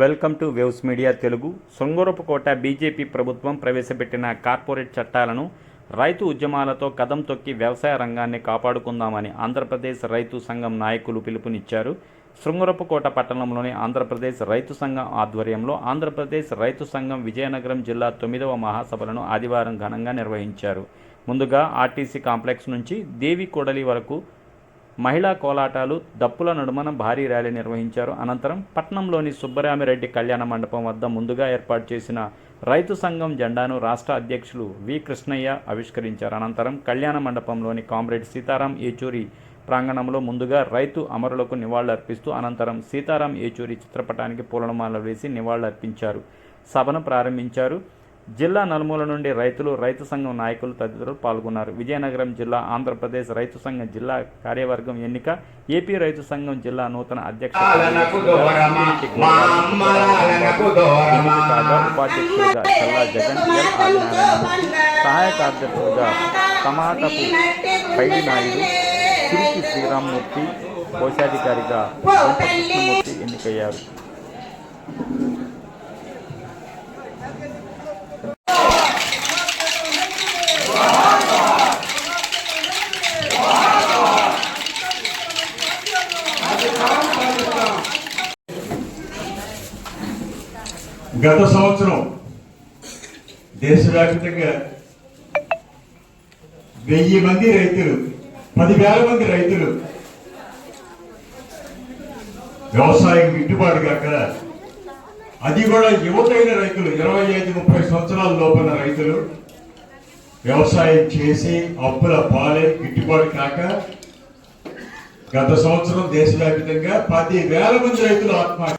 Welcome to waves media Telugu. సొంగూరపుకోట BJP ప్రభుత్వం ప్రవేశపెట్టిన corporate చట్టాలను రైతు ఉద్యమాలతో కదం తొక్కి వ్యవసాయ రంగాన్ని కాపాడుకుందామని ఆంధ్రప్రదేశ్ రైతు సంఘం నాయకులు పిలుపునిచ్చారు. శృంగరపుకోట పట్టణంలోని ఆంధ్రప్రదేశ్ రైతు సంఘం ఆధ్వర్యంలో ఆంధ్రప్రదేశ్ రైతు సంఘం విజయనగరం జిల్లా తొమ్మిదవ మహాసభలను ఆదివారం ఘనంగా నిర్వహించారు. ముందుగా ఆర్టీసీ కాంప్లెక్స్ నుంచి దేవి కొడలి వరకు మహిళా కోలాటాలు దప్పుల నడుమన భారీ ర్యాలీ నిర్వహించారు. అనంతరం పట్నంలోని సుబ్బరామిరెడ్డి కళ్యాణ మండపం వద్ద ముందుగా ఏర్పాటు చేసిన రైతు సంఘం జెండాను రాష్ట్ర అధ్యక్షులు వి. కృష్ణయ్య ఆవిష్కరించారు. అనంతరం కళ్యాణ మండపంలోని కామ్రేడ్ సీతారాం ఏచూరి ప్రాంగణంలో ముందుగా రైతు అమరులకు నివాళులర్పిస్తూ అనంతరం సీతారాం ఏచూరి చిత్రపటానికి పూలమాల వేసి నివాళులర్పించారు. సభను ప్రారంభించారు. జిల్లా నలుమూల నుండి రైతులు రైతు సంఘం నాయకులు తదితరులు పాల్గొన్నారు. విజయనగరం జిల్లా ఆంధ్రప్రదేశ్ రైతు సంఘం జిల్లా కార్యవర్గం ఎన్నిక ఏపీ రైతు సంఘం జిల్లా నూతన దూరమా. ఉపాధ్యక్షుడిగా చల్లా జగన్ ఎల్ ఆదినారాయణ సహాయ కార్యదర్శులుగా టమాటపు పైడి నాయుడు సిరికి శ్రీరామ్మూర్తి కోశాధికారిగా గుంట కృష్ణమూర్తి ఎన్నికయ్యారు. గత సంవత్సరం దేశవ్యాప్తంగా వెయ్యి మంది రైతులు పదివేల మంది రైతులు వ్యవసాయం గిట్టుబాటు కాక అది కూడా యువతైన రైతులు ఇరవై ఐదు ముప్పై సంవత్సరాల లోపల రైతులు వ్యవసాయం చేసి అప్పుల పాలే గిట్టుబాటు కాక గత సంవత్సరం దేశవ్యాప్తంగా పది వేల మంది రైతులు ఆత్మహత్య